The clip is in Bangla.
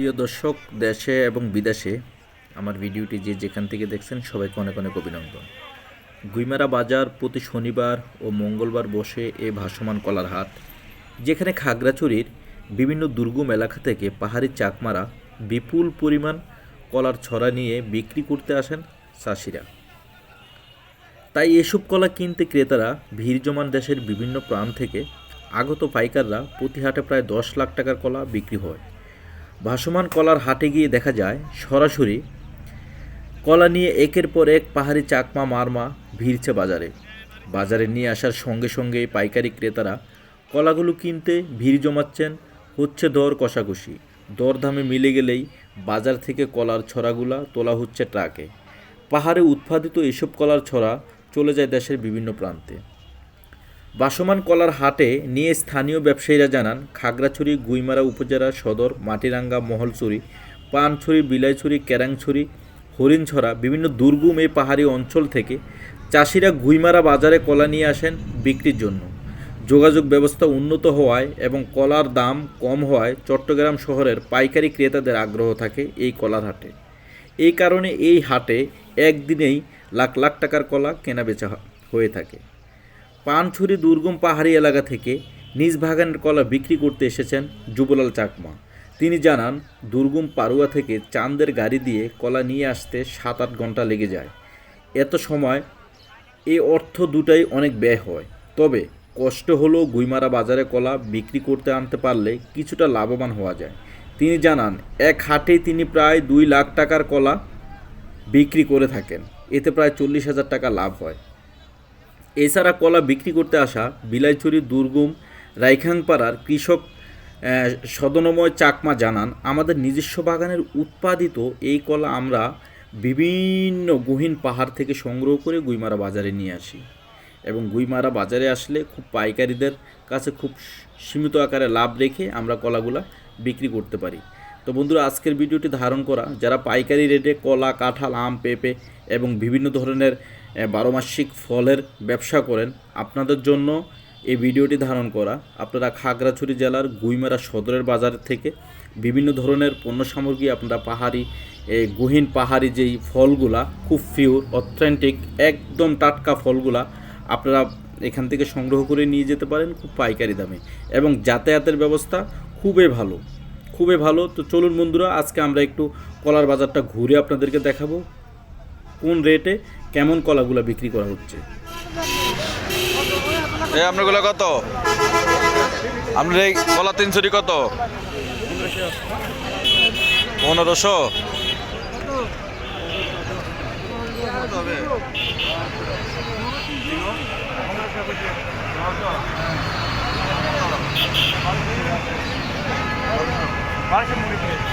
প্রিয় দর্শক, দেশে এবং বিদেশে আমার ভিডিওটি যে যেখান থেকে দেখছেন, সবাইকে অনেক অনেক অভিনন্দন। গুইমারা বাজার প্রতি শনিবার ও মঙ্গলবার বসে এ ভাসমান কলার হাট, যেখানে খাগড়াছড়ির বিভিন্ন দুর্গম এলাকা থেকে পাহাড়ি চাকমারা বিপুল পরিমাণ কলার ছড়া নিয়ে বিক্রি করতে আসেন চাষিরা। তাই এসব কলা কিনতে ক্রেতারা ভিড় জমান দেশের বিভিন্ন প্রান্ত থেকে আগত পাইকাররা প্রতি হাটে প্রায় দশ লাখ টাকার কলা বিক্রি হয়। ভাসমান কলার হাটে গিয়ে দেখা যায়, সরাসরি কলা নিয়ে একের পর এক পাহাড়ি চাকমা মারমা ভিড়ছে বাজারে। বাজারে নিয়ে আসার সঙ্গে সঙ্গে পাইকারি ক্রেতারা কলাগুলো কিনতে ভিড় জমাচ্ছেন, হচ্ছে দর কষাকষি। দরদামে মিলে গেলেই বাজার থেকে কলার ছড়াগুলা তোলা হচ্ছে ট্রাকে। পাহাড়ে উৎপাদিত এসব কলার ছড়া চলে যায় দেশের বিভিন্ন প্রান্তে। বাসমান কলার হাটে নিয়ে স্থানীয় ব্যবসায়ীরা জানান, খাগড়াছড়ি, গুইমারা উপজেলা সদর, মাটিরাঙ্গা মহলছড়ি, পানছড়ি, বিলাইছড়ি ক্যারাংছড়ি হরিণছড়া, বিভিন্ন দুর্গম এই পাহাড়ি অঞ্চল থেকে চাষিরা গুইমারা বাজারে কলা নিয়ে আসেন বিক্রির জন্য। যোগাযোগ ব্যবস্থা উন্নত হওয়ায় এবং কলার দাম কম হওয়ায় চট্টগ্রাম শহরের পাইকারি ক্রেতাদের আগ্রহ থাকে এই কলার হাটে। এই কারণে এই হাটে একদিনেই লাখ লাখ টাকার কলা কেনা বেচা হয়ে থাকে। পানছড়ি দুর্গম পাহাড়ি এলাকা থেকে নিজ বাগানের কলা বিক্রি করতে এসেছেন যুবলাল চাকমা। তিনি জানান, দুর্গম পারুয়া থেকে চাঁদের গাড়ি দিয়ে কলা নিয়ে আসতে সাত আট ঘণ্টা লেগে যায়। এত সময় এই অর্থ দুটাই অনেক ব্যয় হয়। তবে কষ্ট হলেও গুইমারা বাজারে কলা বিক্রি করতে আনতে পারলে কিছুটা লাভবান হওয়া যায়। তিনি জানান, এক হাটে তিনি প্রায় দুই লাখ টাকার কলা বিক্রি করে থাকেন। এতে প্রায় চল্লিশ হাজার টাকা লাভ হয়। এছাড়া কলা বিক্রি করতে আসা বিলাইছড়ি, দুর্গম, রাইখাংপাড়ার কৃষক সদনময় চাকমা জানান, আমাদের নিজস্ব বাগানের উৎপাদিত এই কলা আমরা বিভিন্ন গহীন পাহাড় থেকে সংগ্রহ করে গুইমারা বাজারে নিয়ে আসি এবং গুইমারা বাজারে আসলে খুব পাইকারিদের কাছে খুব সীমিত আকারে লাভ রেখে আমরা কলাগুলা বিক্রি করতে পারি। তো বন্ধুরা, আজকের ভিডিওটি ধারণ করা, যারা পাইকারি রেটে কলা, কাঁঠাল, আম, পেঁপে এবং বিভিন্ন ধরনের বারোমাসিক ফলের ব্যবসা করেন, আপনাদের জন্য এই ভিডিওটি ধারণ করা। আপনারা খাগড়াছড়ি জেলার গুইমারা সদরের বাজার থেকে বিভিন্ন ধরনের পণ্য সামগ্রী আপনারা পাহাড়ি এই গহীন পাহাড়ি যেই ফলগুলা, খুব পিওর অথেন্টিক একদম টাটকা ফলগুলা, আপনারা এখান থেকে সংগ্রহ করে নিয়ে যেতে পারেন খুব পাইকারি দামে। এবং যাতায়াতের ব্যবস্থা খুবই ভালো। খুবই ভালো। তো চলুন বন্ধুরা, আজকে আমরা একটু কলার বাজারটা ঘুরে আপনাদেরকে দেখাবো। কোন রেটে কেমন কলাগুলো বিক্রি করা হচ্ছে। এই আপনারগুলো কত? আপনার এই কলা তিনশোটি কত? পনেরোশো? భాష ముగిపోయింది